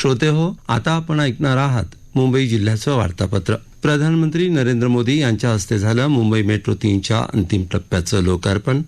श्रोते हो आता आपण ऐकणार आहात मुंबई जिल्ह्याचं वार्तापत्र. प्रधानमंत्री नरेंद्र मोदी यांच्या हस्ते झालं मुंबई मेट्रो तीनच्या अंतिम टप्प्याचं लोकार्पण.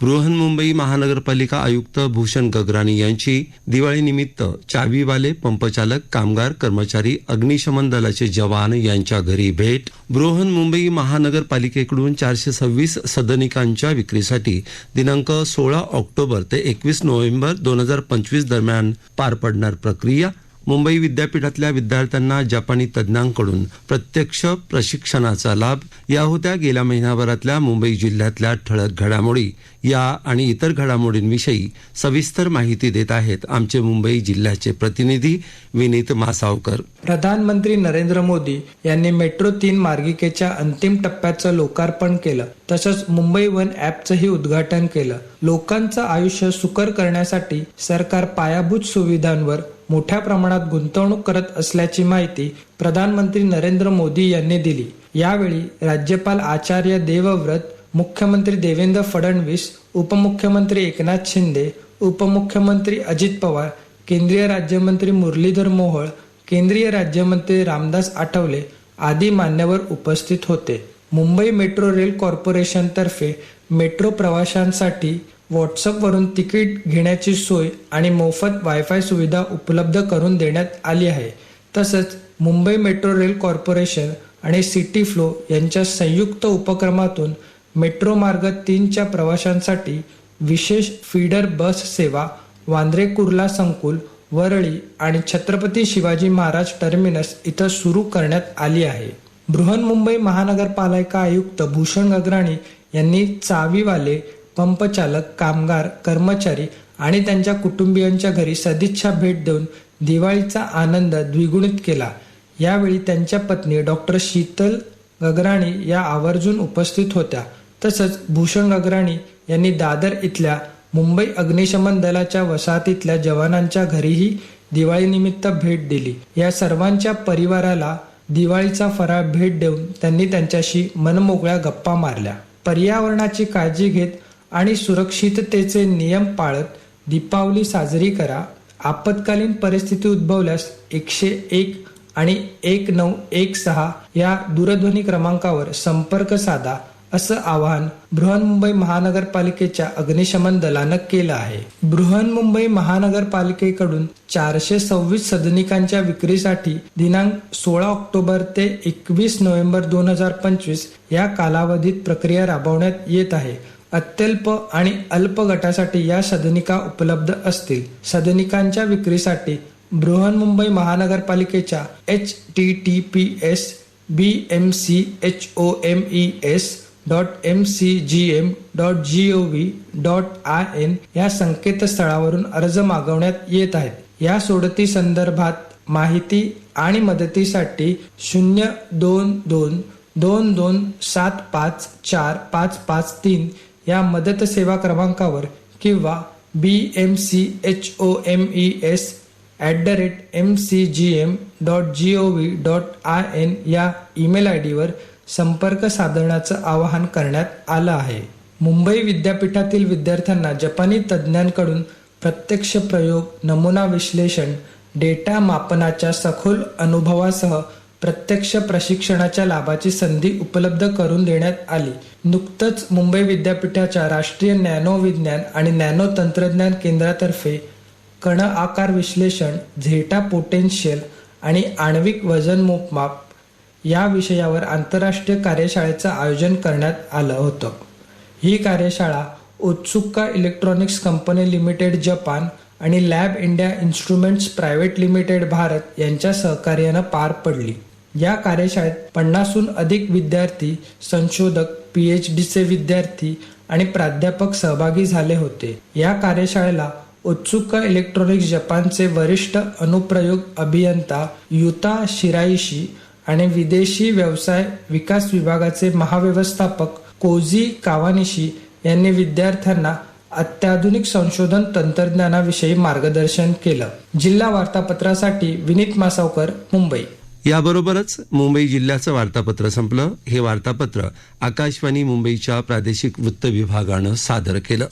बृहन्मुंबई महानगरपालिका आयुक्त भूषण गगराणी यांची दिवाळीनिमित्त चावीवाले पंपचालक कामगार कर्मचारी अग्निशमन दलाचे जवान यांच्या घरी भेट. बृहन्मुंबई महानगरपालिकेकडून चारशे सव्वीस सदनिकांच्या विक्रीसाठी दिनांक सोळा ऑक्टोबर ते एकवीस नोव्हेंबर दोन हजार पंचवीस दरम्यान पार पडणार प्रक्रिया. मुंबई विद्यापीठातल्या विद्यार्थ्यांना जपानी तज्ज्ञांकडून प्रत्यक्ष प्रशिक्षणाचा लाभ या होत्या गेल्या महिनाभरातल्या मुंबई जिल्ह्यातल्या ठळक घडामोडी. या आणि इतर घडामोडींविषयी सविस्तर माहिती देत आहेत आमचे मुंबई जिल्ह्याचे प्रतिनिधी विनीत मासावकर. प्रधानमंत्री नरेंद्र मोदी यांनी मेट्रो तीन मार्गिकेच्या अंतिम टप्प्याचं लोकार्पण केलं. तसंच मुंबई वन ॲपचंही उद्घाटन केलं. लोकांचं आयुष्य सुकर करण्यासाठी सरकार पायाभूत सुविधांवर मोठ्या प्रमाणात गुंतवणूक करत असल्याची माहिती प्रधानमंत्री नरेंद्र मोदी यांनी दिली. यावेळी राज्यपाल आचार्य देवव्रत मुख्यमंत्री देवेंद्र फडणवीस उपमुख्यमंत्री एकनाथ शिंदे उपमुख्यमंत्री अजित पवार केंद्रीय राज्यमंत्री मुरलीधर मोहोळ केंद्रीय राज्यमंत्री रामदास आठवले आदी मान्यवर उपस्थित होते. मुंबई मेट्रो रेल कॉर्पोरेशनतर्फे मेट्रो प्रवाशांसाठी व्हॉट्सअपवरून तिकीट घेण्याची सोय आणि मोफत वायफाय सुविधा उपलब्ध करून देण्यात आली आहे. तसंच मुंबई मेट्रो रेल कॉर्पोरेशन आणि सिटी फ्लो यांच्या संयुक्त उपक्रमातून मेट्रो मार्ग तीनच्या प्रवाशांसाठी विशेष फीडर बस सेवा वांद्रे कुर्ला संकुल वरळी आणि छत्रपती शिवाजी महाराज टर्मिनस इथं सुरू करण्यात आली आहे. बृहन्मुंबई महानगरपालिका आयुक्त भूषण गगराणी यांनी चावीवाले पंपचालक कामगार कर्मचारी आणि त्यांच्या कुटुंबियांच्या घरी सदिच्छा भेट देऊन दिवाळीचा आनंद द्विगुणित केला. यावेळी त्यांच्या पत्नी डॉक्टर शीतल गगराणी या आवर्जून उपस्थित होत्या. तसंच भूषण गगराणी यांनी दादर इथल्या मुंबई अग्निशमन दलाच्या वसाहतीतल्या जवानांच्या घरीही दिवाळीनिमित्त भेट दिली. या सर्वांच्या परिवाराला दिवाळीचा फराळ भेट देऊन त्यांनी त्यांच्याशी मनमोकळ्या गप्पा मारल्या. पर्यावरणाची काळजी घेत आणि सुरक्षिततेचे नियम पाळत दीपावली साजरी करा. आपत्कालीन परिस्थिती उद्भवल्यास एकशे एक आणि एक नऊ एक सहा या दूरध्वनी क्रमांकावर संपर्क साधा असं आवाहन बृहन्मुंबई महानगरपालिकेच्या अग्निशमन दलानं केलं आहे. बृहन्मुंबई महानगरपालिकेकडून चारशे सव्वीस सदनिकांच्या विक्रीसाठी दिनांक सोळा ऑक्टोबर ते एकवीस नोव्हेंबर दोन हजार पंचवीस या कालावधीत प्रक्रिया राबवण्यात येत आहे. अत्यल्प आणि अल्प गटासाठी या सदनिका उपलब्ध असतील. सदनिकांच्या विक्रीसाठी बृहन्मुंबई महानगरपालिकेच्या H T T P S B M C H O M E S dot M C G M dot G O V dot I N या संकेतस्थळावरून अर्ज मागवण्यात येत आहेत. या सोडती संदर्भात माहिती आणि मदतीसाठी शून्य दोन दोन दोन दोन सात पाच चार पाच पाच तीन या मदत सेवा क्रमांकावर किंवा B M C H O M E S at the rate M C G M dot G O V dot I N या ईमेल आय डीवर संपर्क साधण्याचं आवाहन करण्यात आलं आहे. मुंबई विद्यापीठातील विद्यार्थ्यांना जपानी तज्ज्ञांकडून प्रत्यक्ष प्रयोग नमुना विश्लेषण डेटा मापनाच्या सखोल अनुभवासह प्रत्यक्ष प्रशिक्षणाच्या लाभाची संधी उपलब्ध करून देण्यात आली. नुकतंच मुंबई विद्यापीठाच्या राष्ट्रीय नॅनो विज्ञान आणि नॅनो तंत्रज्ञान केंद्रातर्फे कण आकार विश्लेषण झेटा पोटेन्शियल आणि आण्विक वजन मोपमाप या विषयावर आंतरराष्ट्रीय कार्यशाळेचं आयोजन करण्यात आलं होतं. ही कार्यशाळा उत्सुक्का इलेक्ट्रॉनिक्स कंपनी लिमिटेड जपान आणि lab India instruments private limited Bharat यांच्या सहकार्यानं पार पडली. या कार्यशाळेत पन्नासहून अधिक विद्यार्थी संशोधक पीएच डीचे विद्यार्थी आणि प्राध्यापक सहभागी झाले होते. या कार्यशाळेला उत्सुक इलेक्ट्रॉनिक्स जपानचे वरिष्ठ अनुप्रयोग अभियंता युता शिराईशी आणि विदेशी व्यवसाय विकास विभागाचे महाव्यवस्थापक कोझी कावानिशी यांनी विद्यार्थ्यांना अत्याधुनिक संशोधन तंत्रज्ञानाविषयी मार्गदर्शन केलं. जिल्हा वार्तापत्रासाठी विनीत मासावकर मुंबई. याबरोबरच मुंबई जिल्ह्याचं वार्तापत्र संपलं. हे वार्तापत्र आकाशवाणी मुंबईच्या प्रादेशिक वृत्त विभागानं सादर केलं.